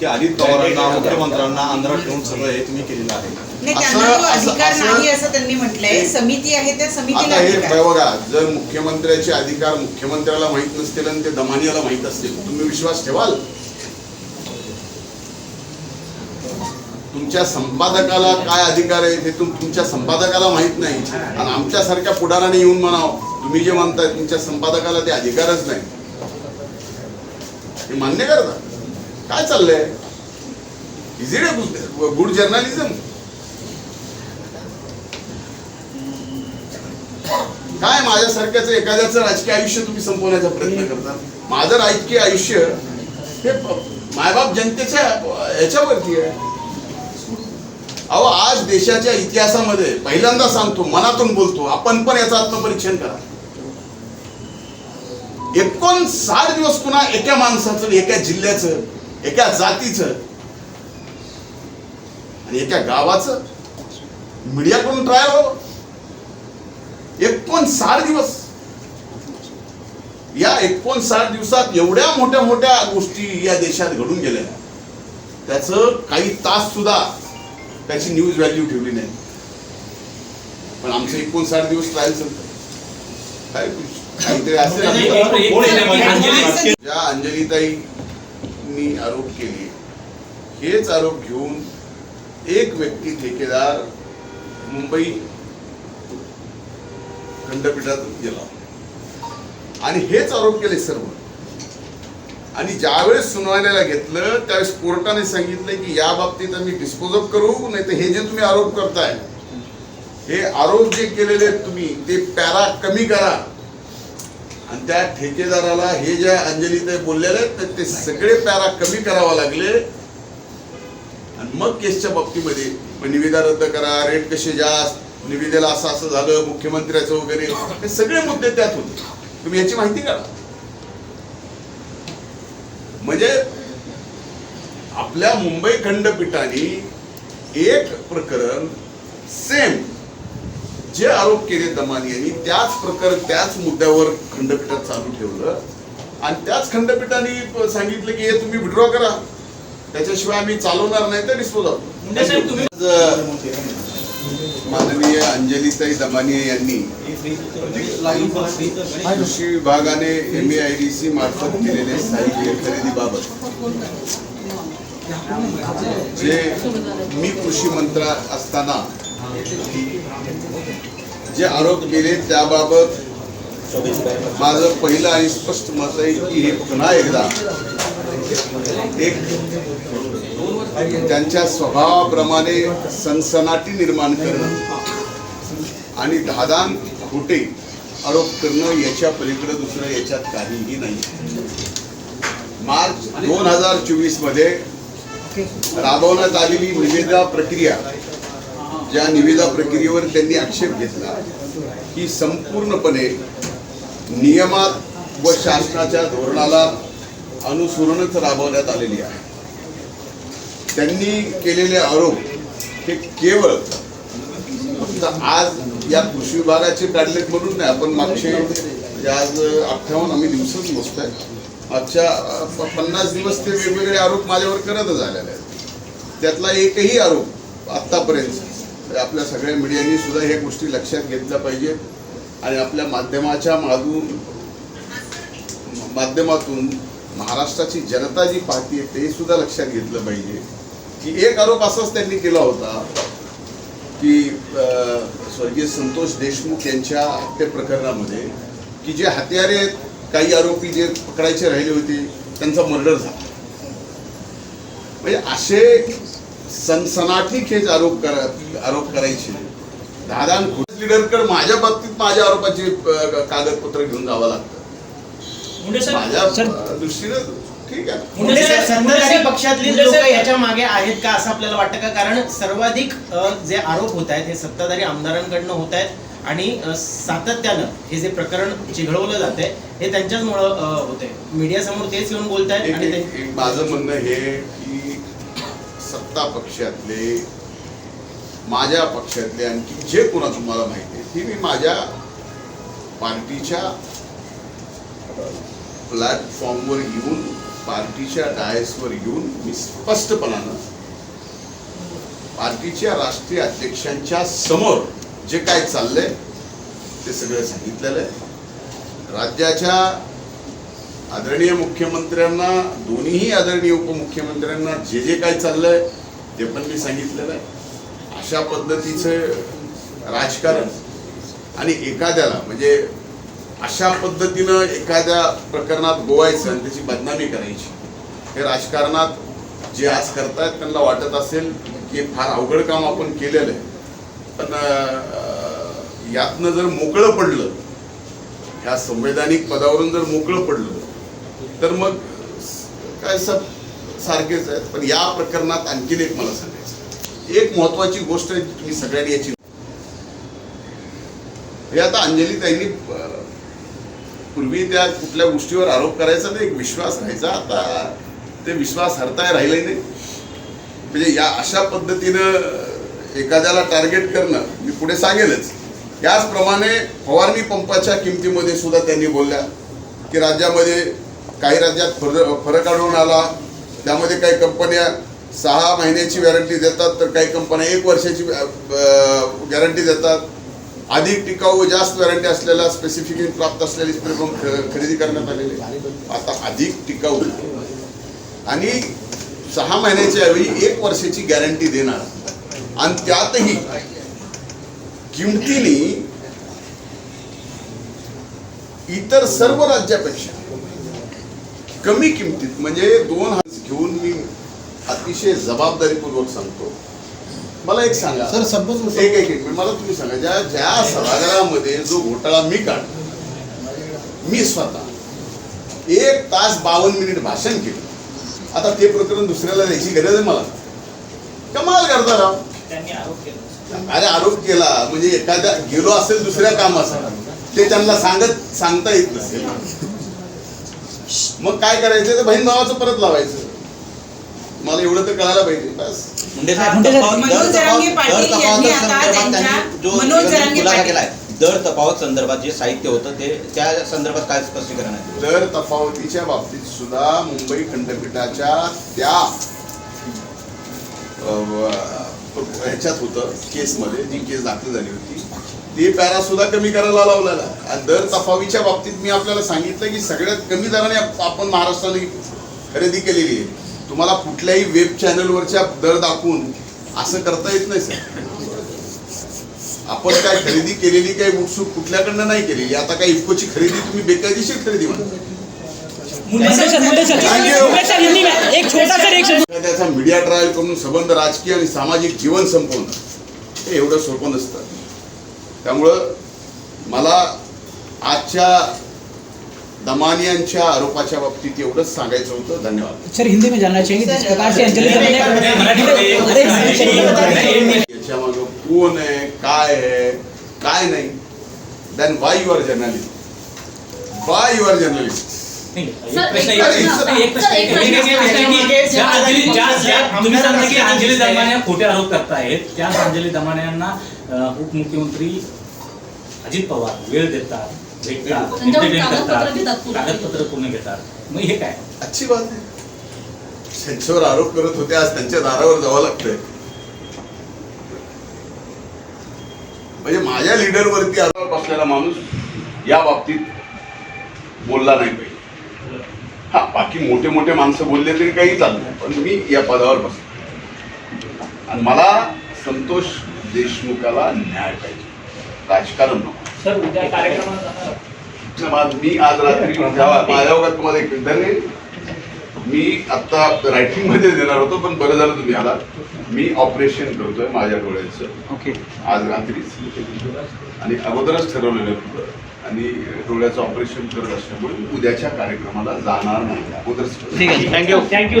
की अजित पवारांना मुख्यमंत्र्यांना आंध्रात ठेवून सगळं हे तुम्ही केलेलं आहे. नाही असं- त्यांना तो असं- अधिकार असं- नाही असं त्यांनी म्हटलंय. समिती आहे त्या समितीला आता हे अधिकार. आहे. बघा जर मुख्यमंत्र्याचे अधिकार मुख्यमंत्र्याला माहीत नसतील आणि ते दमानियाला माहीत असतील तुम्ही विश्वास ठेवाल? तुमच्या संपादकाला काय अधिकार आहे हे तुम तुमच्या संपादकाला माहीत नाही. आणि आमच्यासारख्या पुढाराने येऊन म्हणाव तुम्ही जे म्हणताय तुमच्या संपादकाला ते अधिकारच नाही. हे मान्य करता? काय चाललंय? Is it a good journalism काय माझ्यासारख्याच एखाद्याचं राजकीय आयुष्य तुम्ही संपवण्याचा प्रयत्न करता? माझं राजकीय आयुष्य हे मायबाप जनतेच्या ह्याच्यावरती आहे. अहो आज देशाच्या इतिहासामध्ये पहिल्यांदा सांगतो मनातून बोलतो आपण पण याचं आत्मपरीक्षण करा. एकोण साठ दिवस पुन्हा एका माणसाचं एका जिल्ह्याचं एका जातीचं आणि एका गावाचं मीडियाकडून ट्रायल हो एकोणसाठ दिवस. या एकोणसाठ दिवसात एवढ्या मोठ्या मोठ्या गोष्टी या देशात घडून गेल्या. त्याचं काही तास सुद्धा त्याची न्यूज व्हॅल्यू ठेवली नाही. पण आमचं एकोणसाठ दिवस ट्रायल चालतं. काय काहीतरी असेल आपलं. ज्या व्यक्तींनी आरोप केले. हेच आरोप घेऊन एक व्यक्ती ठेकेदार मुंबई खंडपीठात गेला. आणि हेच आरोप केले सर्व आणि ज्यावेळेस सुनावण्याला घेतलं त्यावेळेस कोर्टाने सांगितलं की या बाबतीत आम्ही डिस्पोज ऑफ करू नाही तर हे जे तुम्ही आरोप करताय हे आरोप जे केलेले आहेत तुम्ही ते पॅरा कमी करा. आणि त्या ठेकेदाराला हे ज्या अंजलीताई बोललेले आहेत तर ते सगळे पॅरा कमी करावा लागले. आणि मग केसच्या बाबतीमध्ये निविदा रद्द करा रेट कसे जास्त निविदेला असं असं झालं मुख्यमंत्र्याचं वगैरे हे सगळे मुद्दे त्यात होते. तुम्ही याची माहिती का म्हणजे आपल्या मुंबई खंडपीठाने एक प्रकरण सेम जे आरोप केले दमानी यांनी त्याच प्रकरण त्याच मुद्द्यावर खंडपीठात चालू ठेवलं. आणि त्याच खंडपीठाने सांगितलं की हे तुम्ही विड्रॉ करा. त्याच्याशिवाय आम्ही चालवणार नाही तर डिस्पोज तुम्ही- माननीय अंजलीताई दमानिया यांनी कृषी विभागाने M A I D C मार्फत केलेले साहित्य खरेदीबाबत जे मी कृषी मंत्रा असताना जे आरोप केले त्याबाबत माझं पहिलं आणि स्पष्ट मत आहे की हे पुन्हा एकदा एक त्यांच्या स्वभावाप्रमाणे सनसनाटी निर्माण करणं आणि धादान खोटे आरोप करणं याच्या पलीकडे दुसरं याच्यात काहीही नाही. मार्च दोन हजार चोवीसमध्ये राबवण्यात आलेली निविदा प्रक्रिया ज्या निविदा प्रक्रियेवर त्यांनी आक्षेप घेतला ही संपूर्णपणे नियमात व शासनाच्या धोरणाला अनुसरूनच राबवण्यात आलेली आहे. त्यांनी केलेले आरोप हे केवळ फक्त आज या कृषी विभागाचे काढलेत म्हणून नाही आपण मागचे आज अठ्ठावन्न आम्ही दिवसच मोजतोय. आजच्या पन्नास दिवस ते वेगवेगळे आरोप माझ्यावर करतच आलेले आहेत. त्यातला एकही आरोप आत्तापर्यंत आपल्या सगळ्या मीडियांनी सुद्धा ह्या गोष्टी लक्षात घेतल्या पाहिजे आणि आपल्या माध्यमाच्या मागून माध्यमातून महाराष्ट्राची जनता जी पाहते ते सुद्धा लक्षात घेतलं पाहिजे. की एक आरोप असाच त्यांनी केला होता की स्वर्गीय संतोष देशमुख यांच्या हत्या प्रकरणामध्ये की जे हत्यारे आहेत, काही आरोपी जे पकडायचे राहिले होते त्यांचा मर्डर झाला. म्हणजे असे सनसनाटी खेच आरोप करा आरोप करायचे. दादान लिडरकडे माझ्या बाबतीत माझ्या आरोपाचे कागदपत्र घेऊन जावं लागतं. मुंडे साहेब माझ्या अ, दृष्टीनं ठीक आहे. मुंडे साहेब, मुंडे सत्ताधारी पक्षातली लोक याच्या मागे आहेत का असं आपल्याला वाटतं का? कारण सर्वाधिक जे आरोप होत आहेत हे सत्ताधारी आमदारांकडनं होत आहेत आणि सातत्यानं हे जे प्रकरण चिघळवलं जात आहे हे त्यांच्याचमुळं होत आहे. मीडियासमोर तेच येऊन बोलत आहेत एक आणि एक- ते- एक माझं म्हणणं हे सत्ता पक्षातले माझ्या पक्षातले आणखी जे कोणा तुम्हाला माहिती आहे ती मी माझ्या पार्टीच्या प्लॅटफॉर्मवर येऊन पार्टीच्या डायसवर येऊन मी स्पष्टपणानं पार्टीच्या राष्ट्रीय अध्यक्षांच्या समोर जे काय चाललंय ते सगळं सांगितलेलं आहे. राज्याच्या आदरणीय मुख्यमंत्र्यांना दोन्हीही आदरणीय उपमुख्यमंत्र्यांना जे जे काय चाललंय ते पण मी सांगितलेलं आहे. अशा पद्धतीचं राजकारण आणि एखाद्याला म्हणजे अशा पद्धतीनं एखाद्या प्रकरणात गोवायचं आणि त्याची बदनामी करायची हे राजकारणात जे आज करतायत त्यांना वाटत असेल की फार अवघड काम आपण केलेलं आहे. पण यातनं जर मोकळं पडलं या संवैधानिक पदावरून जर मोकळं पडलं तर मग काय सब सारखेच आहेत. पण या प्रकरणात आणखीन एक मला सांगायचं एक महत्वाची गोष्ट आहे तुम्ही सगळ्यांनी याची हे आता अंजली त्यांनी पूर्वी त्या कुठल्या गोष्टीवर आरोप करायचा नाही. एक विश्वास राहायचा. आता ते विश्वास हरताय राहिले नाही. म्हणजे या अशा पद्धतीनं एखाद्याला टार्गेट करणं मी पुढे सांगेलच. याचप्रमाणे फवारणी पंपाच्या किमतीमध्ये सुद्धा त्यांनी बोलल्या की राज्यामध्ये काही राज्यात फरक फरक आढळून आला. त्यामध्ये काही कंपन्या सहा महिन्याची गॅरंटी देतात तर काही कंपन्या एक वर्षाची गॅरंटी देतात. अधिक टिकाऊ व जास्त वॅरंटी असलेल्या स्पेसिफिकेशन प्राप्त असलेली स्प्रे पंप खरेदी करण्यात आलेले आता अधिक टिकाऊ. आणि सहा महिन्याच्या ऐवजी एक वर्षाची गॅरंटी देणार. आणि त्यातही किमतीने इतर सर्व राज्यापेक्षा कमी किमतीत म्हणजे दोन हजार घेऊन मी अतिशय जबाबदारीपूर्वक सांगतो. मला एक सांगा. सर संपत एक एक एक मिनिट. मला तुम्ही सांगा ज्या ज्या सभागृहामध्ये जो घोटाळा मी काढला मी स्वतः एक तास बावन्न मिनिट भाषण केलं. आता ते प्रकरण दुसऱ्याला द्यायची गरज आहे मला. कमाल करता राव. अरे आरोप केला म्हणजे एखाद्या गेलो असेल दुसऱ्या कामासाठी ते त्यांना सांगत सांगता येत नसेल. मग काय करायचं ते बहीण भावाचं परत लावायचं. मला एवढं तर कळायला पाहिजे. बस. मुंडे साहेब मुंडे साहेब, तफावत- मनोज दर जरांगे तफावत- पाटील दर यांनी तफावत आता संदर्भात त्यांच्या- त्यांनी जो मनोज निवेदन जरांगे खुलासा पाटील. केलाय दर तफावत संदर्भात जे साहित्य होतं ते त्या संदर्भात काय स्पष्टीकरण आहे? दर तफावतीच्या बाबतीत सुद्धा मुंबई खंडपीठाच्या त्या अ, व- ह्याच्यात होतं केसमध्ये जी केस दाखल झाली होती ते पॅरा सुद्धा कमी करायला लावलेला आहे. आणि दर तफावीच्या बाबतीत मी आपल्याला सांगितलं की सगळ्यात कमी दराने आप- आपण महाराष्ट्राने खरेदी केलेली आहे. तुम्हाला कुठल्याही वेब चॅनलवरच्या दर दाखवून असं करता येत नाही सर आपण काय खरेदी केलेली काही उत्सुक कुठल्याकडनं नाही केलेली आता काय इफकोची खरेदी तुम्ही बेकायदेशीर खरेदी म्हणता. त्याचा मीडिया ट्रायल करून संबंध राजकीय आणि सामाजिक जीवन संपवणं. हे एवढं सोपं नसतं. त्यामुळं मला आजच्या दमानियांच्या आरोपाच्या बाबतीत एवढंच सांगायचं होतं. धन्यवाद. सर हिंदी में जानना चाहिए जिस प्रकार से याच्या मागं कोण आहे काय आहे काय नाही. Then why you're journalist why you're journalist नाही, एक सर, प्रश्न एक एक- प्रश्न- नाही, एक प्रश्न सर, एक एक- प्रश्न- एक- एक प्रश्न आहे की ज्या अंजली ज्या- ज्या- तुम्ही सांगता की अंजली दमाने खोटे आरोप करतायत त्याच अंजली दमाने यांना अं, उपमुख्यमंत्री अजित पवार वेळ देतात भेटतात त्यांच्यावर entertain कागदपत्र घेतात करतात पूर्ण. कागदपत्र पूर्ण घेतात. मग हे काय? अच्छी बात आहे त्यांच्यावर आरोप करत होते आज त्यांच्या दारावर जावं लागतंय. म्हणजे माझ्या लीडरवरती आरोप बसलेला माणूस या बाबतीत बोलला नाही पाहिजे. बाकी मोठे मोठे माणसं बोलले तरी काही चाललं पण मी या पदावर बसलो आणि मला संतोष देशमुखाला न्याय पाहिजे. राजकारण नको. मी आज रात्री जेव्हा माझ्या वगैरे तुम्हाला एक धन्य मी आता रायटिंगमध्ये देणार होतो पण बरं झालं तुम्ही आला मी ऑपरेशन करतोय माझ्या डोळ्याचं. ओके. आज रात्रीच आणि अगोदरच ठरवलेलं होतं आणि डोळ्याचं ऑपरेशन करत असल्यामुळे उद्याच्या कार्यक्रमाला जाणार नाही. आहे. Thank you thank you